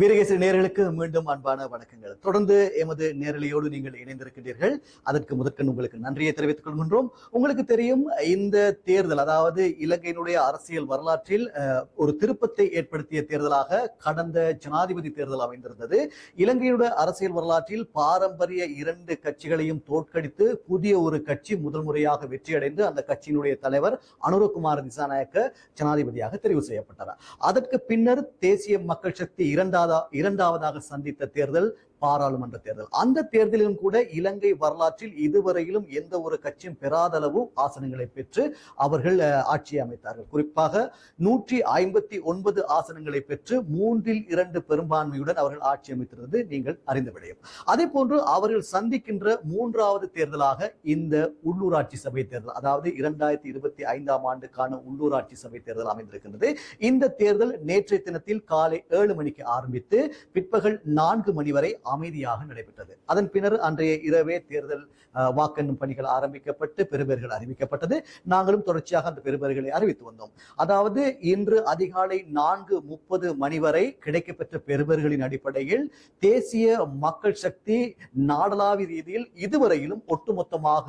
வீரகேசரி நேர்களுக்கு மீண்டும் அன்பான வணக்கங்கள். தொடர்ந்து எமது நேரலையோடு நீங்கள் இணைந்திருக்கின்றீர்கள். அதற்கு முதற்கண் உங்களுக்கு நன்றியை தெரிவித்துக் கொள்கின்றோம். உங்களுக்கு தெரியும் இந்த தேர்தல் அதாவது இலங்கையினுடைய அரசியல் வரலாற்றில் ஒரு திருப்பத்தை ஏற்படுத்திய தேர்தலாக கடந்த ஜனாதிபதி தேர்தல் அமைந்திருந்தது. இலங்கையினுடைய அரசியல் வரலாற்றில் பாரம்பரிய இரண்டு கட்சிகளையும் தோற்கடித்து புதிய ஒரு கட்சி முதல் முறையாக வெற்றியடைந்து அந்த கட்சியினுடைய தலைவர் அனுரகுமார் திசாநாயக்க ஜனாதிபதியாக தெரிவு செய்யப்பட்டார். அதற்கு பின்னர் தேசிய மக்கள் சக்தி இரண்டு இரண்டாவதா இரண்டாவதாக சந்தித்த தேர்தல் பாராளுமன்ற தேர்தல். அந்த தேர்தலிலும் கூட இலங்கை வரலாற்றில் இதுவரையிலும் எந்த ஒரு கட்சியும் பெறாத அளவு ஆசனங்களை பெற்று அவர்கள் அஹ், ஆட்சி அமைத்தார்கள். குறிப்பாக நூற்றி ஐம்பத்தி ஒன்பது ஆசனங்களை பெற்று மூன்றில் இரண்டு பெரும்பான்மையுடன் அவர்கள் ஆட்சி அமைத்திருந்தது நீங்கள் அறிந்த விடயம். அதே போன்று அவர்கள் சந்திக்கின்ற மூன்றாவது தேர்தலாக இந்த உள்ளூராட்சி சபை தேர்தல் அதாவது இரண்டாயிரத்தி இருபத்தி ஐந்தாம் ஆண்டுக்கான உள்ளூராட்சி சபை தேர்தல் அமைந்திருக்கின்றது. இந்த தேர்தல் நேற்றைய தினத்தில் காலை ஏழு மணிக்கு ஆரம்பித்து பிற்பகல் நான்கு மணி வரை அமைதியாக நடைபெற்றது. அதன் பின்னர் அன்றைய இரவே தேர்தல் வாக்கெண்ணும் பணிகள் ஆரம்பிக்கப்பட்டு பெறுபேறுகள் அறிவிக்கப்பட்டது. நாங்களும் தொடர்ச்சியாக அந்த பெறுபேறுகளை அறிவித்து வந்தோம். அதாவது இன்று அதிகாலை நான்கு முப்பது மணி வரை கிடைக்கப்பெற்ற பெறுபேறுகளின் அடிப்படையில் தேசிய மக்கள் சக்தி நாடளாவிய ரீதியில் இதுவரையிலும் ஒட்டுமொத்தமாக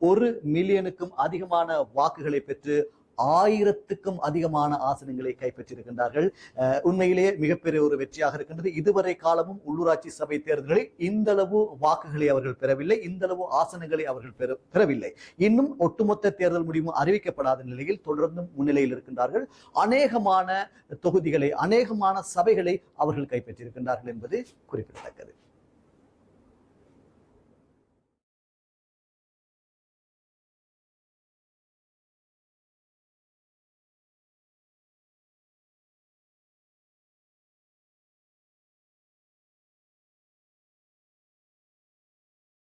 ஒரு மில்லியனுக்கும் அதிகமான வாக்குகளை பெற்று ஆயிரத்துக்கும் அதிகமான ஆசனங்களை கைப்பற்றியிருக்கின்றார்கள். உண்மையிலேயே மிகப்பெரிய ஒரு வெற்றியாக இருக்கின்றது. இதுவரை காலமும் உள்ளூராட்சி சபை தேர்தல்களில் இந்த அளவு வாக்குகளை அவர்கள் பெறவில்லை இந்த அளவு ஆசனங்களை அவர்கள் பெற பெறவில்லை. இன்னும் ஒட்டுமொத்த தேர்தல் முடிவும் அறிவிக்கப்படாத நிலையில் தொடர்ந்தும் முன்னிலையில் இருக்கின்றார்கள். அநேகமான தொகுதிகளை அநேகமான சபைகளை அவர்கள் கைப்பற்றியிருக்கின்றார்கள் என்பது குறிப்பிடத்தக்கது.